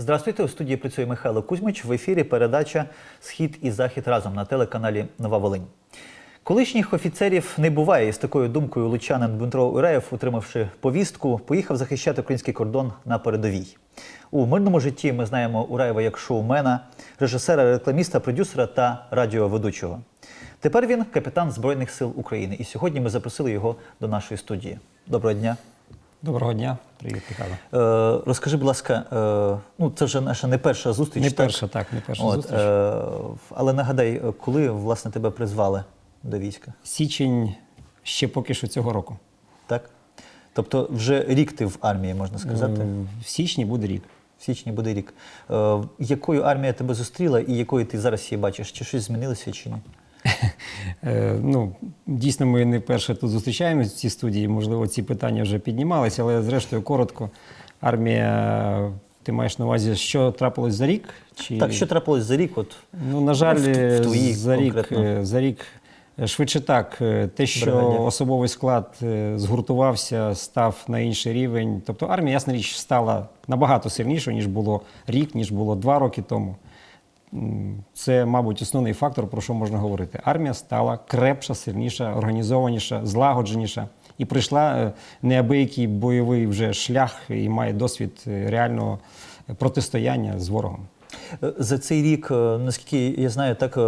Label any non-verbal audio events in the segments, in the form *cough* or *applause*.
Здравствуйте, у студії працює Михайло Кузьмич. В ефірі передача Схід і Захід разом на телеканалі Нова Волинь. Колишніх офіцерів не буває. З такою думкою лучанин Дмитро Уреєв, отримавши повістку, поїхав захищати український кордон на передовій. У мирному житті ми знаємо Ураєва як шоумена, режисера, рекламіста, продюсера та радіоведучого. Тепер він капітан Збройних сил України. І сьогодні ми запросили його до нашої студії. Доброго дня. Доброго дня, привіт, Михайло. Е, розкажи, будь ласка, е, ну це вже наша не перша зустріч. Не так? перша, так, не перша От, зустріч. Е, але нагадай, е, коли власне тебе призвали до війська? Січень ще поки що цього року. Так? Тобто вже рік ти в армії, можна сказати. В січні буде рік. В січні буде рік. Е, якою армія тебе зустріла і якою ти зараз її бачиш? Чи щось змінилося чи ні? Е, Ну, дійсно, ми не перше тут зустрічаємось в цій студії. Можливо, ці питання вже піднімалися, але зрештою коротко. Армія, ти маєш на увазі, що трапилось за рік? Чи... Так, що трапилось за рік? От Ну, на жаль, Ну, в- в твоїй за рік, конкретно. е, за рік е, швидше так. Те, що Бригаді. особовий склад згуртувався, став на інший рівень. Тобто армія, ясна річ, стала набагато сильнішою, ніж було рік, ніж було два роки тому. Це, мабуть, основний фактор, про що можна говорити. Армія стала крепша, сильніша, організованіша, злагодженіша і прийшла е, неабиякий бойовий вже шлях і має досвід е, реального протистояння з ворогом. За цей рік, е, наскільки я знаю, так е,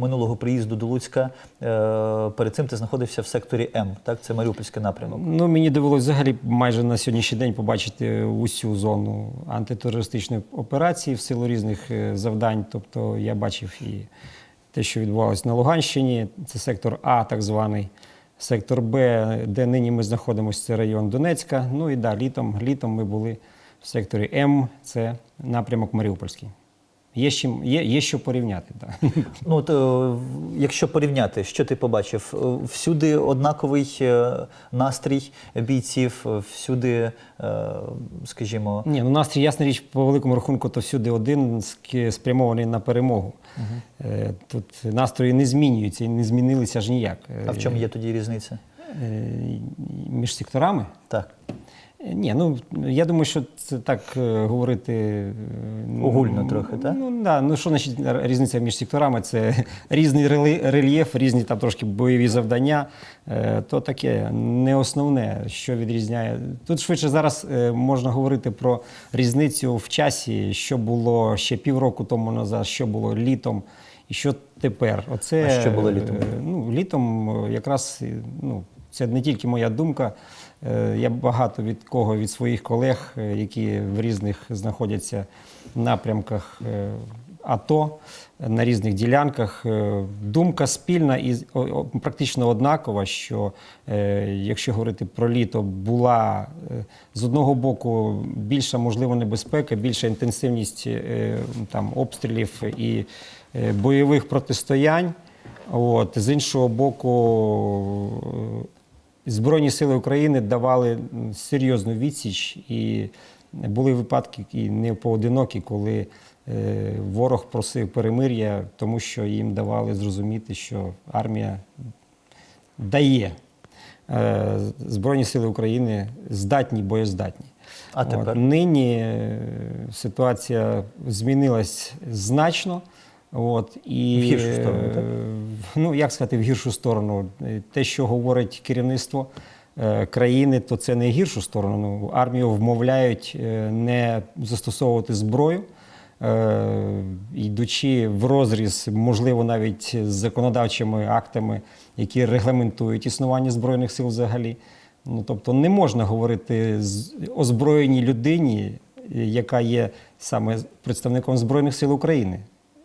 минулого приїзду до Луцька е, перед цим ти знаходився в секторі М, так? Це Маріупольський напрямок. Ну, мені довелося взагалі майже на сьогоднішній день побачити усю зону антитерористичної операції в силу різних завдань. Тобто я бачив і те, що відбувалося на Луганщині, це сектор А, так званий. Сектор Б, де нині ми знаходимося, це район Донецька. Ну і да, літом, літом ми були в секторі М, це напрямок Маріупольський. Є, чим, є, є що порівняти. Так. *laughs* Ну, от, е, якщо порівняти, що ти побачив? Е, Всюди однаковий е, настрій бійців, всюди, скажімо, Ні, ну настрій, ясна річ, по великому рахунку, то всюди один спрямований на перемогу. Е, Тут настрої не змінюються і не змінилися аж ніяк. А в чому є тоді різниця? Між секторами? Так. Ні, ну я думаю, що це так е, говорити е, ну, Огульно трохи, так? Ну да, ну що значить різниця між секторами? Це *laughs* різний рельєф, різні там трошки бойові завдання. Е, То таке не основне, що відрізняє. Тут швидше зараз можна говорити про різницю в часі, що було ще півроку тому назад, що було літом. І що тепер? Оце, А що було літом? Ну, літом якраз ну, це не тільки моя думка. Е, Я багато від кого від своїх колег, е, які в різних знаходяться напрямках е, АТО на різних ділянках. Думка спільна і практично однакова, що якщо говорити про літо, була з одного боку більша можлива небезпека, більша інтенсивність там обстрілів і бойових протистоянь. От, з іншого боку, Збройні сили України давали серйозну відсіч, і були випадки і не поодинокі, коли е, ворог просив перемир'я, тому що їм давали зрозуміти, що армія дає. Е, Збройні сили України здатні, боєздатні. А тепер? От, нині е, ситуація змінилась значно. От, і, В гіршу сторону, так? е, Ну, як сказати, в гіршу сторону. Те, що говорить керівництво е, країни, то це не гіршу сторону. Ну, Армію вмовляють е, не застосовувати зброю, йдучи в розріз, можливо, навіть з законодавчими актами, які регламентують існування Збройних сил взагалі. Ну, тобто не можна говорити з озброєній людині, яка є саме представником Збройних сил України.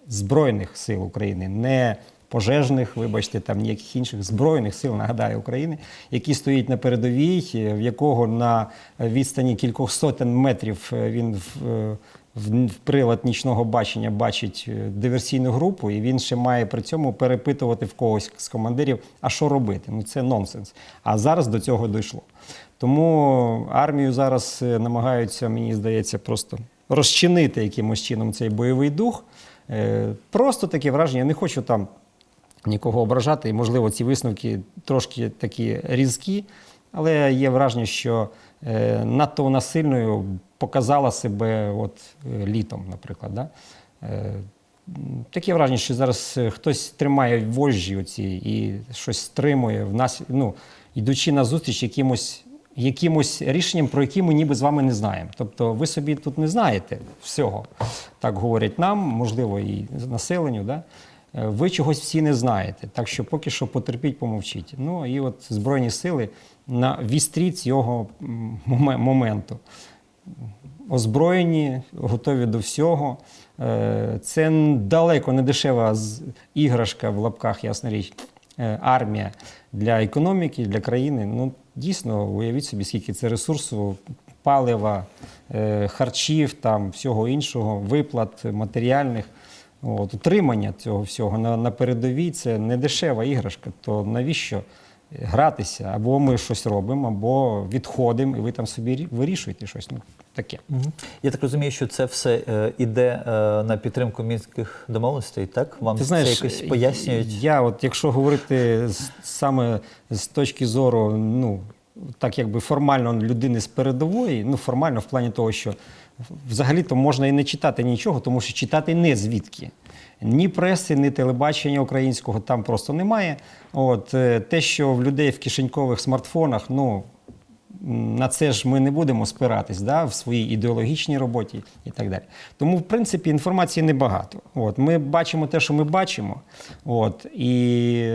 Збройних сил України, не пожежних, вибачте, там ніяких інших збройних сил, нагадаю, України, які стоять на передовій, в якого на відстані кількох сотень метрів е, він в, е, в, в прилад нічного бачення бачить е, диверсійну групу, і він ще має при цьому перепитувати в когось з командирів, а що робити? Ну це нонсенс. А зараз до цього дійшло. Тому армію зараз намагаються, мені здається, просто розчинити якимось чином цей бойовий дух. Е, Просто таке враження, я не хочу там нікого ображати, і, можливо, ці висновки трошки такі різкі. Але є враження, що е, надто вона сильною показала себе от, е, літом, наприклад. Да? Таке враження, що зараз хтось тримає вожжі оці і щось стримує в нас, ну, йдучи на зустріч якимось, якимось рішенням, про які ми ніби з вами не знаємо. Тобто ви собі тут не знаєте всього. Так говорять нам, можливо, і населенню. Да? Е, Ви чогось всі не знаєте, так що поки що потерпіть, помовчіть. Ну і от Збройні сили на вістрі цього моменту озброєні, готові до всього. Е, Це далеко не дешева іграшка в лапках, ясна річ, армія для економіки, для країни. Ну, дійсно, уявіть собі, скільки це ресурсу, палива, е, харчів, там, всього іншого, виплат матеріальних. От, утримання цього всього на, на передовій це не дешева іграшка. То навіщо гратися? Або ми щось робимо, або відходимо, і ви там собі вирішуєте щось. Ну, таке. Я так розумію, що це все е, іде е, на підтримку мінських домовленостей, так? Вам Ти знаєш, це якось пояснюють? Я, от, якщо говорити з, саме з точки зору, ну так якби формально людини з передової, ну формально в плані того, що взагалі-то можна і не читати нічого, тому що читати не звідки. Ні преси, ні телебачення українського там просто немає. От е, те, що в людей в кишенькових смартфонах, ну на це ж ми не будемо спиратись да, в своїй ідеологічній роботі і так далі. Тому, в принципі, інформації небагато. От, ми бачимо те, що ми бачимо. От, і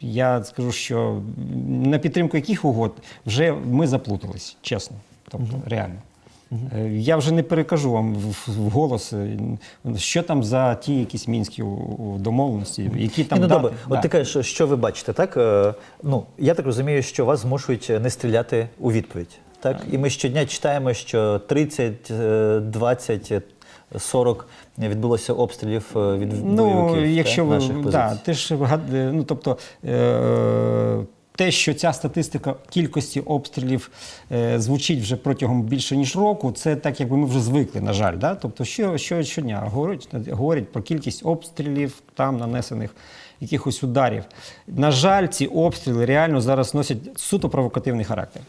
я скажу, що на підтримку яких угод вже ми заплутались, чесно. Тобто, реально. Е, Я вже не перекажу вам в- голос, що там за ті якісь мінські домовленості, які там ну добре, Да. от ти кажеш, що- ви бачите, так? Е, Ну, я так розумію, що вас змушують не стріляти у відповідь. Так? І ми щодня читаємо, що 30, е, 20, е, 40 відбулося обстрілів е, від Ну, бойовиків якщо так, ви наших позицій. да, ти ж ну тобто. Е- те, що ця статистика кількості обстрілів е, звучить вже протягом більше ніж року, це так, якби ми вже звикли, на жаль. Да? Тобто, що, що щодня говорять, говорять про кількість обстрілів, там нанесених якихось ударів. На жаль, ці обстріли реально зараз носять суто провокативний характер.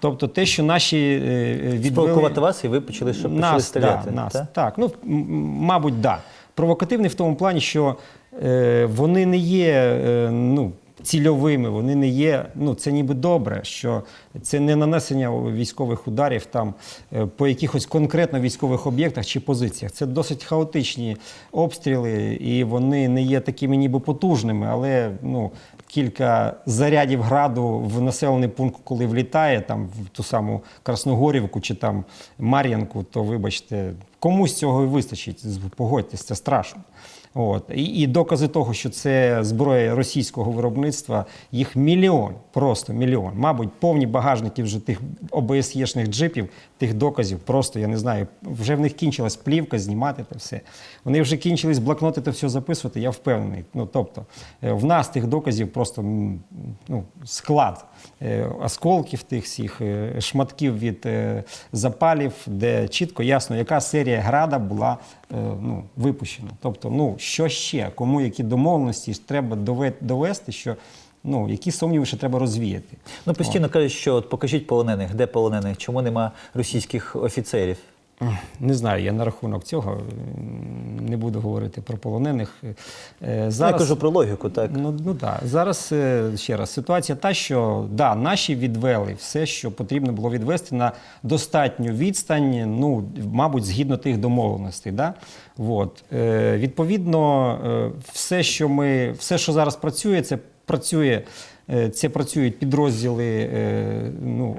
Тобто, те, що наші е, відвели... Спровокувати вас, і ви почали, щоб почали нас, стріляти. Да, нас, так? так? Ну, мабуть, да. Провокативний в тому плані, що е, вони не є е, ну, цільовими, вони не є. Ну, це ніби добре, що це не нанесення військових ударів там е, по якихось конкретно військових об'єктах чи позиціях. Це досить хаотичні обстріли, і вони не є такими ніби потужними, але ну. Кілька зарядів граду в населений пункт, коли влітає там в ту саму Красногорівку чи там Мар'янку, то вибачте, комусь цього і вистачить. Погодьтесь, це страшно. От. І, і докази того, що це зброя російського виробництва, їх мільйон, просто мільйон. Мабуть, повні багажники вже тих ОБСЄшних джипів, тих доказів, просто я не знаю, вже в них кінчилась плівка, знімати те все. Вони вже кінчились блокноти та все записувати, я впевнений. Ну, тобто, е, в нас тих доказів просто ну, склад осколків тих всіх, е, шматків від е, запалів, де чітко ясно, яка серія града була е, ну, випущена. Тобто, ну, що ще, кому які домовленості треба дове- довести, що ну, які сумніви ще треба розвіяти. Ну, постійно кажуть, що от покажіть полонених, де полонених, чому нема російських офіцерів? Не знаю, я на рахунок цього не буду говорити про полонених. Е, Ну, я кажу про логіку, так. Ну, ну да. Зараз е, ще раз ситуація та, що да, наші відвели все, що потрібно було відвести на достатню відстань, ну, мабуть, згідно тих домовленостей. Да? Вот. Е, відповідно, все, що ми, все, що зараз працює, це працює. Е, Це працюють підрозділи, е, ну,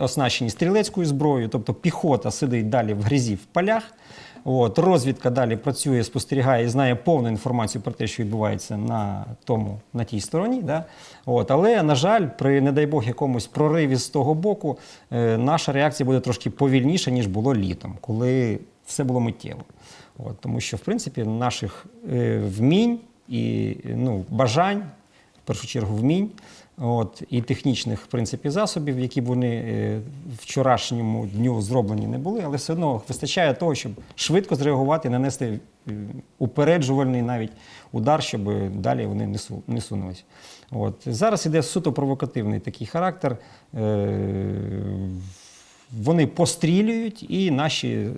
оснащені стрілецькою зброєю, тобто піхота сидить далі в грязі в полях. От, розвідка далі працює, спостерігає і знає повну інформацію про те, що відбувається на, тому, на тій стороні. Да? От, але, на жаль, при, не дай Бог, якомусь прориві з того боку, е, наша реакція буде трошки повільніша, ніж було літом, коли все було миттєво. От, тому що, в принципі, наших е, вмінь і ну, бажань першу чергу вмінь. От, і технічних в принципі, засобів, які б вони е, вчорашньому дню зроблені не були, але все одно вистачає того, щоб швидко зреагувати, нанести е, упереджувальний навіть удар, щоб далі вони не, су, не сунулися. От. Зараз іде суто провокативний такий характер. Е, вони пострілюють і наші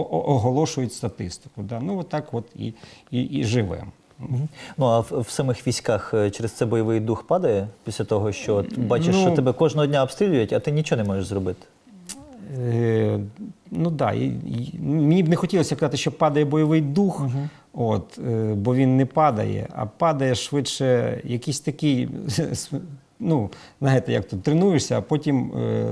оголошують статистику. Ну, отак от і, і, і живемо. Ну а в, в самих військах е, через це бойовий дух падає після того, що от бачиш, Ну- що тебе кожного дня обстрілюють, а ти нічого не можеш зробити. Е, ну да, і, і, мені б не хотілося казати, що падає бойовий дух, от, е, бо він не падає, а падає швидше якийсь такий, *laughs* ну, знаєте, як тут тренуєшся, а потім е,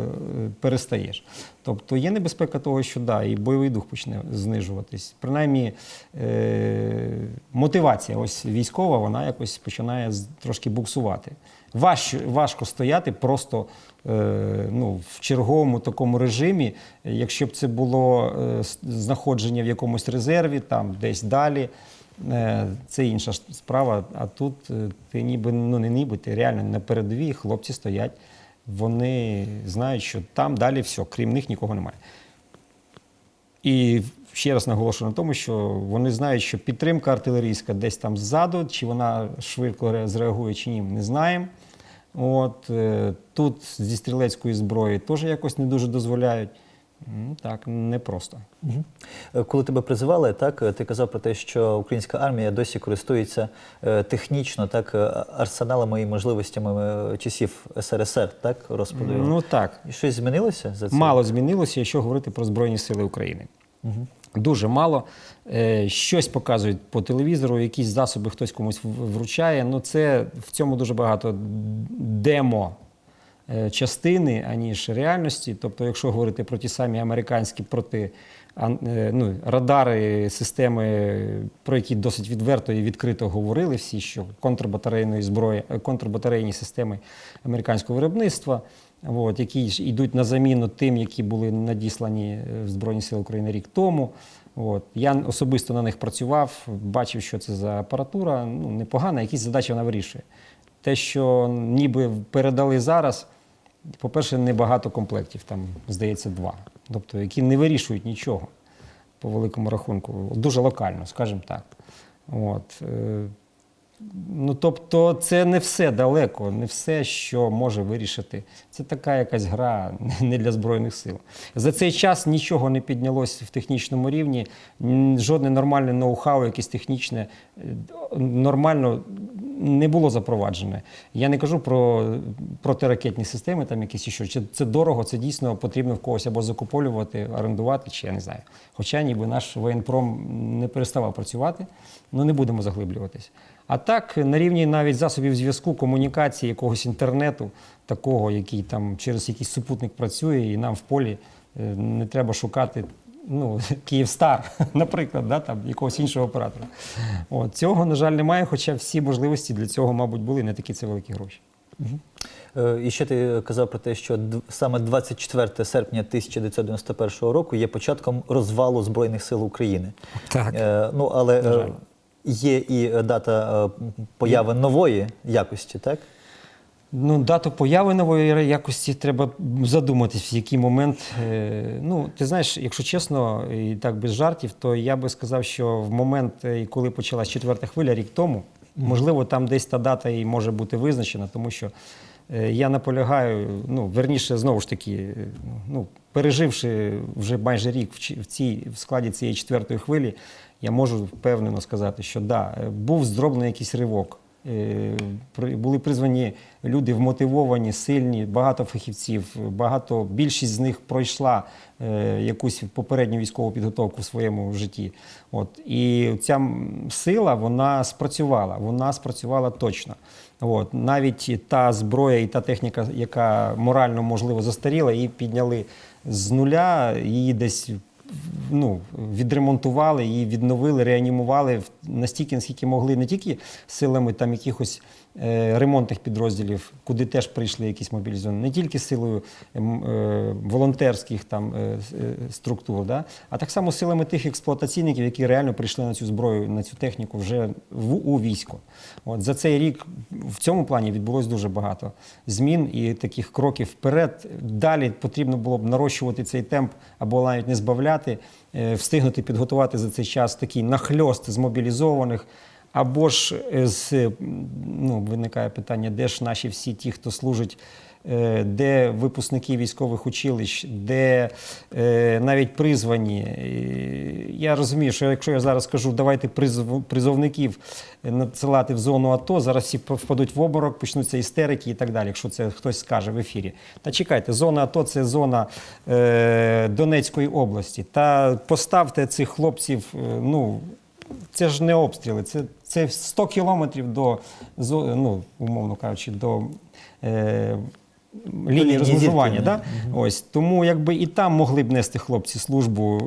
перестаєш. Тобто є небезпека того, що да, і бойовий дух почне знижуватись. Принаймні, е, мотивація ось військова, вона якось починає трошки буксувати. Важко, важко стояти просто е, ну, в черговому такому режимі, якщо б це було е, знаходження в якомусь резерві, там десь далі. Е, Це інша справа. А тут е, ти ніби ну не ніби, ти реально на передовій, хлопці стоять, вони знають, що там далі все, крім них нікого немає. І ще раз наголошую на тому, що вони знають, що підтримка артилерійська десь там ззаду, чи вона швидко зреагує, чи ні, не знаємо. От е, тут зі стрілецької зброї теж якось не дуже дозволяють. М, Так, непросто. Мгм. Е, Коли тебе призивали, так е, ти казав про те, що українська армія досі користується е, технічно так арсеналами і можливостями часів СРСР, так розпаду. Ну так, І щось змінилося за це? Мало змінилося, якщо говорити про Збройні Сили України. Дуже мало. Щось показують по телевізору, якісь засоби хтось комусь вручає. Ну, це в цьому дуже багато демо частини, аніж реальності. Тобто, якщо говорити про ті самі американські проти е, ну, радари, системи, про які досить відверто і відкрито говорили всі, що контрбатарейної зброї, е, контрбатарейні системи американського виробництва, от, які йдуть на заміну тим, які були надіслані е, в Збройні Сили України рік тому. От. Я особисто на них працював, бачив, що це за апаратура. Ну, непогана, якісь задачі вона вирішує. Те, що ніби передали зараз, по-перше, небагато комплектів, там, здається, два. Тобто, які не вирішують нічого по великому рахунку. Дуже локально, скажімо так. От. е, Ну, тобто, це не все далеко, не все, що може вирішити. Це така якась гра не для Збройних сил. За цей час нічого не піднялось в технічному рівні, жодне нормальне ноу-хау, якесь технічне, е, нормально не було запроваджене. Я не кажу про протиракетні системи, там якісь що. Чи Це дорого, це дійсно потрібно в когось або закуповувати, орендувати, чи я не знаю. Хоча ніби наш воєнпром не переставав працювати, ну не будемо заглиблюватись. А так, на рівні навіть засобів зв'язку, комунікації, якогось інтернету, такого, який там через якийсь супутник працює, і нам в полі е, не треба шукати ну, *laughs* Київстар, *laughs* наприклад, да, там, якогось іншого оператора. От, цього, на жаль, немає, хоча всі можливості для цього, мабуть, були не такі це великі гроші. Е, І ще ти казав про те, що саме 24 серпня 1991 року є початком розвалу Збройних сил України. Так. Е, ну, але е, є і е, дата е, появи нової якості, так? Ну, дату появи нової якості треба задуматись, в який момент. Е, Ну, ти знаєш, якщо чесно, і так без жартів, то я би сказав, що в момент, е, коли почалась четверта хвиля, рік тому, можливо, там десь та дата і може бути визначена, тому що е, я наполягаю, ну, верніше, знову ж таки, ну, переживши вже майже рік в, цій, в складі цієї четвертої хвилі, я можу впевнено сказати, що да, був зроблений якийсь ривок. Е, були призвані люди вмотивовані, сильні, багато фахівців, багато більшість з них пройшла е, якусь попередню військову підготовку в своєму житті. От і ця сила вона спрацювала. Вона спрацювала точно. От навіть та зброя і та техніка, яка морально можливо застаріла, її підняли з нуля, її десь ну, відремонтували, її відновили, реанімували в- настільки, наскільки могли, не тільки силами там якихось е, ремонтних підрозділів, куди теж прийшли якісь мобілізовані, не тільки силою е, волонтерських там е, е, структур, да? а так само силами тих експлуатаційників, які реально прийшли на цю зброю, на цю техніку вже в, у військо. От за цей рік в цьому плані відбулось дуже багато змін і таких кроків вперед. Далі потрібно було б нарощувати цей темп або навіть не збавляти, встигнути підготувати за цей час такий нахльост змобілізованих. Або ж е, з ну, виникає питання, де ж наші всі ті, хто служить, е, де випускники військових училищ, де е, навіть призвані. Е, Я розумію, що якщо я зараз скажу, давайте призов- призовників надсилати в зону АТО, зараз всі впадуть в обморок, почнуться істерики і так далі, якщо це хтось скаже в ефірі. Та чекайте, зона АТО це зона е, Донецької області. Та поставте цих хлопців, е, ну. Це ж не обстріли, це, це 100 кілометрів до, ну, умовно кажучи, до е, лінії розмежування. Да? Ось, тому якби і там могли б нести хлопці службу,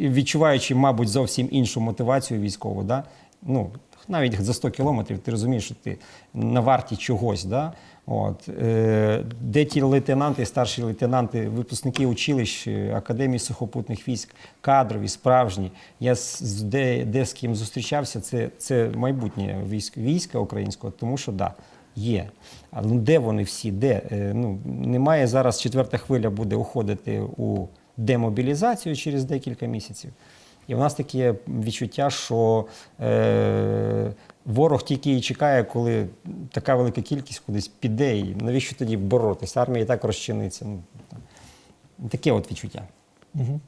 відчуваючи, мабуть, зовсім іншу мотивацію військову. Да? Ну, навіть за 100 кілометрів ти розумієш, що ти на варті чогось. Да? От, е, де ті лейтенанти, старші лейтенанти, випускники училищ, е, Академії сухопутних військ, кадрові, справжні. Я з, з- де, де з ким зустрічався, це, це майбутнє військ, війська українського, тому що да, є. А ну де вони всі? Де? Е, ну, немає зараз четверта хвиля буде уходити у демобілізацію через декілька місяців. І в нас таке відчуття, що е, ворог тільки і чекає, коли така велика кількість кудись піде. І навіщо тоді боротися? Армія і так розчиниться. Ну, таке от відчуття. Е,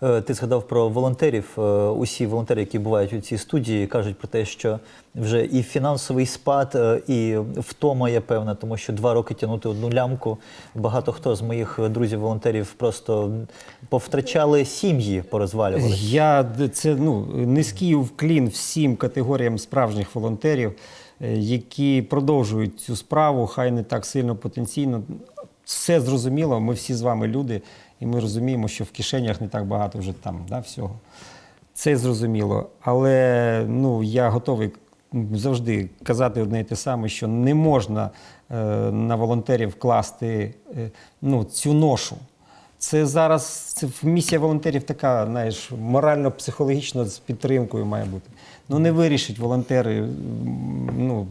Ти згадав про волонтерів. Е, Усі волонтери, які бувають у цій студії, кажуть про те, що вже і фінансовий спад, е, і втома є певна, тому що два роки тягнути одну лямку. Багато хто з моїх друзів-волонтерів просто повтрачали сім'ї, порозвалювали. Я це ну низький вклін всім категоріям справжніх волонтерів, е, які продовжують цю справу, хай не так сильно потенційно. Все зрозуміло. Ми всі з вами люди, і ми розуміємо, що в кишенях не так багато вже там да, всього. Це зрозуміло. Але ну, я готовий завжди казати одне і те саме, що не можна е, на волонтерів класти е, ну, цю ношу. Це зараз це місія волонтерів така, знаєш, морально-психологічно з підтримкою має бути. Ну не вирішить волонтери ну,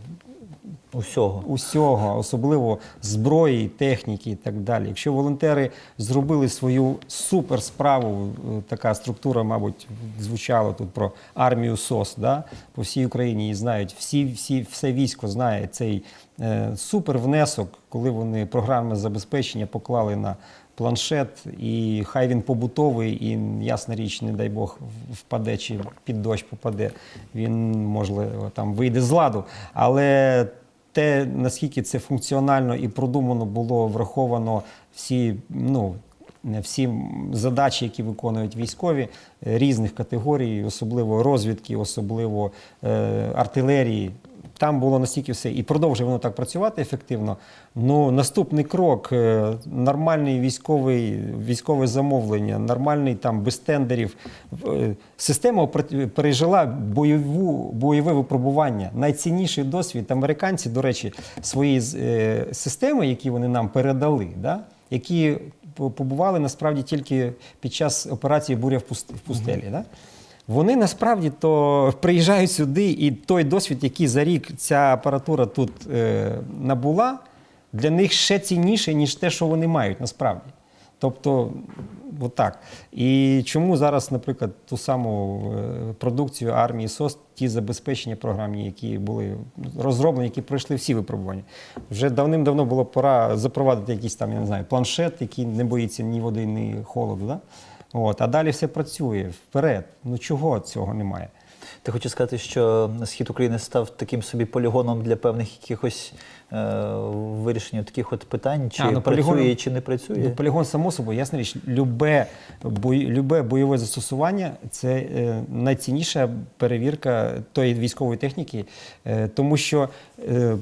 Усього. усього, особливо зброї, техніки і так далі. Якщо волонтери зробили свою супер справу, е, така структура, мабуть, звучала тут про армію СОС, да? по всій Україні її знають, всі, всі, все військо знає цей е, супер внесок, коли вони програми забезпечення поклали на планшет, і хай він побутовий, і ясна річ, не дай Бог, впаде чи під дощ попаде, він можливо там вийде з ладу. Але те, наскільки це функціонально і продумано було враховано всі, ну, всі задачі, які виконують військові е, різних категорій, особливо розвідки, особливо е, артилерії. Там було настільки все і продовжує воно так працювати ефективно. Ну наступний крок е, нормальний військовий військове замовлення, нормальний там без тендерів. Е, Система пережила бойову бойове випробування. Найцінніший досвід. Американці, до речі, свої е, системи, які вони нам передали, да, які побували насправді тільки під час операції Буря в пуст- в пустелі. Да? Вони насправді то приїжджають сюди, і той досвід, який за рік ця апаратура тут е, набула, для них ще цінніше, ніж те, що вони мають насправді. Тобто, отак. І чому зараз, наприклад, ту саму е, продукцію армії СОС, ті забезпечення програмні, які були розроблені, які пройшли всі випробування, вже давним-давно було пора запровадити якийсь там, я не знаю, планшет, який не боїться ні води, ні холоду. Да? От, а далі все працює вперед. Ну чого цього немає? Ти хочеш сказати, що схід України став таким собі полігоном для певних якихось е, вирішення таких от питань, чи А, ну, працює, чи не працює? Ну, полігон, само собою, ясна річ, любе, бой, любе бойове застосування це е, найцінніша перевірка тої військової техніки, е, тому що, е,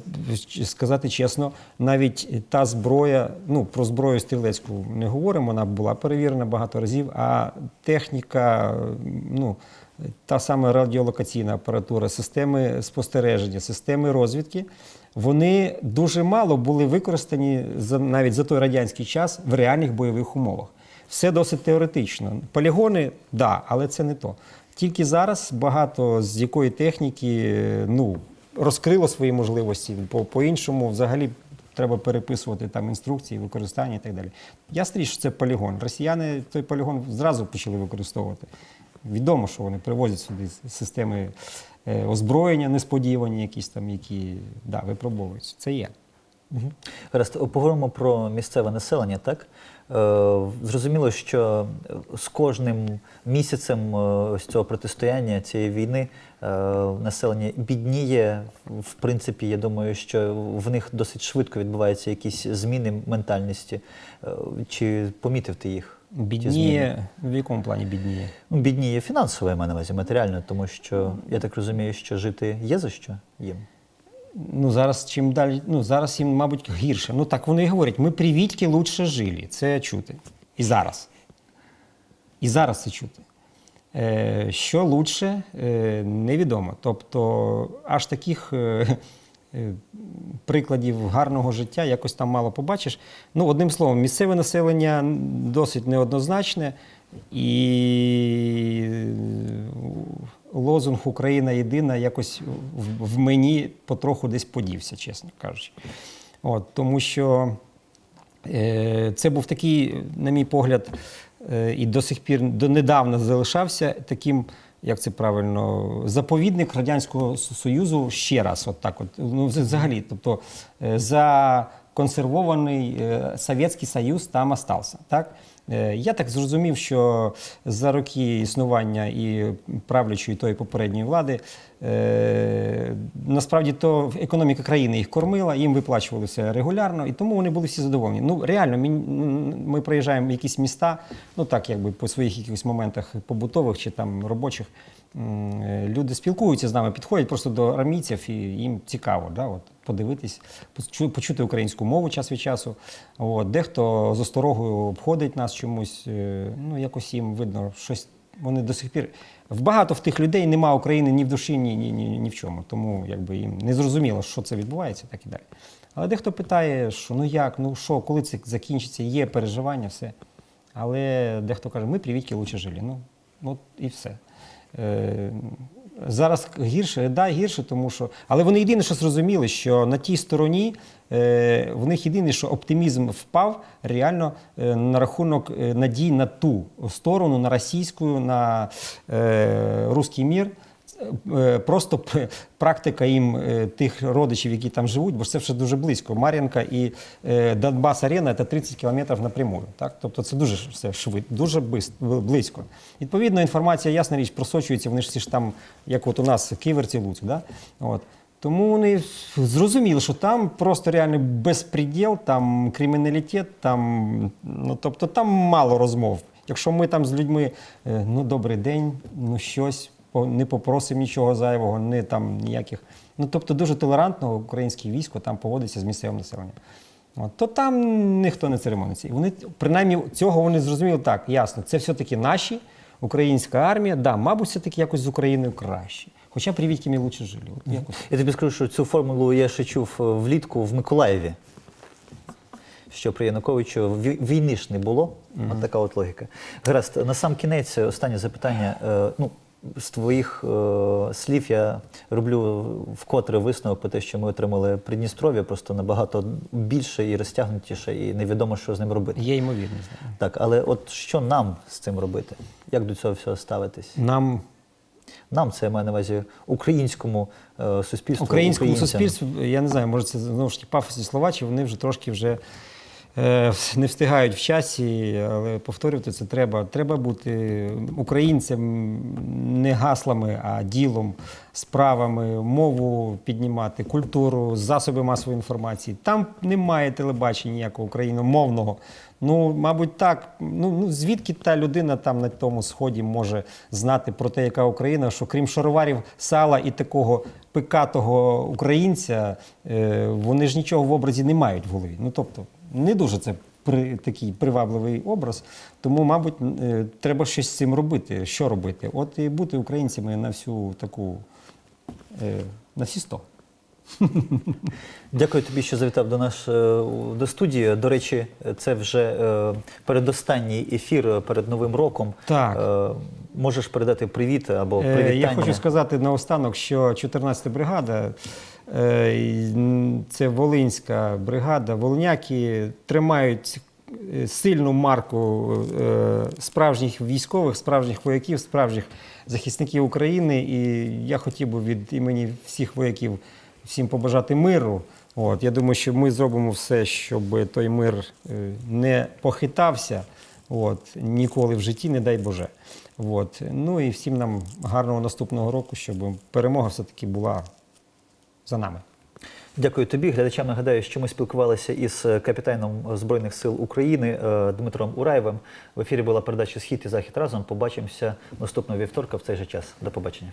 сказати чесно, навіть та зброя, ну про зброю стрілецьку не говоримо, вона була перевірена багато разів, а техніка, ну. та сама радіолокаційна апаратура, системи спостереження, системи розвідки, вони дуже мало були використані за, навіть за той радянський час в реальних бойових умовах. Все досить теоретично. Полігони, да, але це не то. Тільки зараз багато з якої техніки е, ну, розкрило свої можливості. По, по-іншому взагалі треба переписувати там інструкції, використання і так далі. Ясно, що це полігон. Росіяни той полігон зразу почали використовувати. Відомо, що вони привозять сюди системи озброєння несподівані, якісь там, які да, випробовуються. Це є. Гаразд, поговоримо про місцеве населення, так? Е, Зрозуміло, що з кожним місяцем е, ось цього протистояння цієї війни е, населення бідніє. В принципі, я думаю, що в них досить швидко відбуваються якісь зміни ментальності. Е, Чи помітив ти їх? Бідніє, в якому плані бідніє? Ну, бідніє фінансово, я маю на увазі, матеріально, тому що я так розумію, що жити є за що їм. Ну, зараз чим далі, ну зараз їм, мабуть, гірше. Ну так вони і говорять, ми при Вітьки лучше жили. Це чути. І зараз. І зараз це чути. Е, що лучше, е, невідомо. Тобто, аж таких е, прикладів гарного життя якось там мало побачиш. Ну, одним словом, місцеве населення досить неоднозначне. І е, лозунг Україна єдина якось в мені потроху десь подівся, чесно кажучи. От, тому що е, це був такий, на мій погляд, е, і до сих пір донедавна залишався таким, як це правильно, заповідник Радянського Союзу ще раз. От так от, ну, взагалі, тобто е, законсервований е, Совєтський Союз там остався. Так? Е, Я так зрозумів, що за роки існування і правлячої тої попередньої влади е, насправді то економіка країни їх кормила, їм виплачувалося регулярно, і тому вони були всі задоволені. Ну реально, ми, в якісь міста, ну так якби по своїх якихось моментах побутових чи там робочих. Люди спілкуються з нами, підходять просто до армійців, і їм цікаво, да, от, подивитись, почути українську мову час від часу. От, дехто з осторогою обходить нас чомусь, е, ну якось їм видно, щось вони до сих пір. Багато в тих людей нема України ні в душі, ні, ні, ні, ні в чому. Тому якби їм не зрозуміло, що це відбувається, так і далі. Але дехто питає, що ну як, ну що, коли це закінчиться, є переживання, все. Але дехто каже, ми привітки лучше жили. Ну, от і все. Е, зараз гірше, да, гірше, тому що. Але вони єдине, що зрозуміли, що на тій стороні е, в них єдине, що оптимізм впав реально е, на рахунок е, надій на ту сторону, на російську, на е, руський мір. Е, Просто практика їм е, тих родичів, які там живуть, бо це вже дуже близько. Мар'їнка і е, Донбас Арена це 30 кілометрів напрямую. Так? Тобто це дуже все швидко, дуже близько. Відповідно, інформація, ясна річ, просочується, вони ж всі ж там, як от у нас в Ківерці, Луцьк. Да? От. Тому вони зрозуміли, що там просто реальний безпреділ, там криміналітет, там, ну, тобто там мало розмов. Якщо ми там з людьми, е, ну добрий день, ну щось, не попросимо нічого зайвого, не там ніяких. Ну тобто дуже толерантно українське військо там поводиться з місцевим населенням. От, то там ніхто не церемониться. І вони, принаймні, цього вони зрозуміли так, ясно, це все-таки наші, українська армія, да, мабуть, все-таки якось з Україною краще. Хоча привітки ми лучше жили. От, якось. Я тобі скажу, що цю формулу я ще чув е, влітку в Миколаєві. Що при Януковичу ві- війни ж не було. От така от логіка. Гаразд, на сам кінець останнє запитання. Е, Ну, з твоїх е, слів я роблю вкотре висновок про те, що ми отримали Придністров'я просто набагато більше і розтягнутіше, і невідомо, що з ним робити. Є ймовірність. Так, але от що нам з цим робити? Як до цього всього ставитись? Нам Нам це я маю на увазі українському е, суспільству. українському українцям. суспільству, я не знаю, може це знову ж таки пафосні слова, чи вони вже трошки вже не встигають в часі, але повторювати це треба. Треба бути українцем не гаслами, а ділом, справами, мову піднімати, культуру, засоби масової інформації. Там немає телебачення ніякого україномовного. Ну, мабуть, так. Ну, ну звідки та людина там на тому сході може знати про те, яка Україна, що крім шароварів сала і такого пикатого українця, е, вони ж нічого в образі не мають в голові. Ну тобто, не дуже це при, такий привабливий образ. Тому, мабуть, е, треба щось з цим робити. Що робити? От і бути українцями на всю таку е, на всі сто. Дякую тобі, що завітав до нас е, до студії. До речі, це вже передостанній ефір перед Новим роком. Так. Можеш передати привіт або привітання. Я хочу сказати наостанок, що 14-та бригада це Волинська бригада. Волиняки тримають е, сильну марку е, справжніх військових, справжніх вояків, справжніх захисників України. І я хотів би від імені всіх вояків всім побажати миру. От, я думаю, що ми зробимо все, щоб той мир е, не похитався. От, ніколи в житті, не дай Боже. От. Ну і всім нам гарного наступного року, щоб перемога все-таки була за нами. Дякую тобі. Глядачам нагадаю, що ми спілкувалися із е, капітаном Збройних сил України е, Дмитром Ураєвим. В ефірі була передача Схід і Захід разом. Побачимося наступного вівторка в цей же час. До побачення.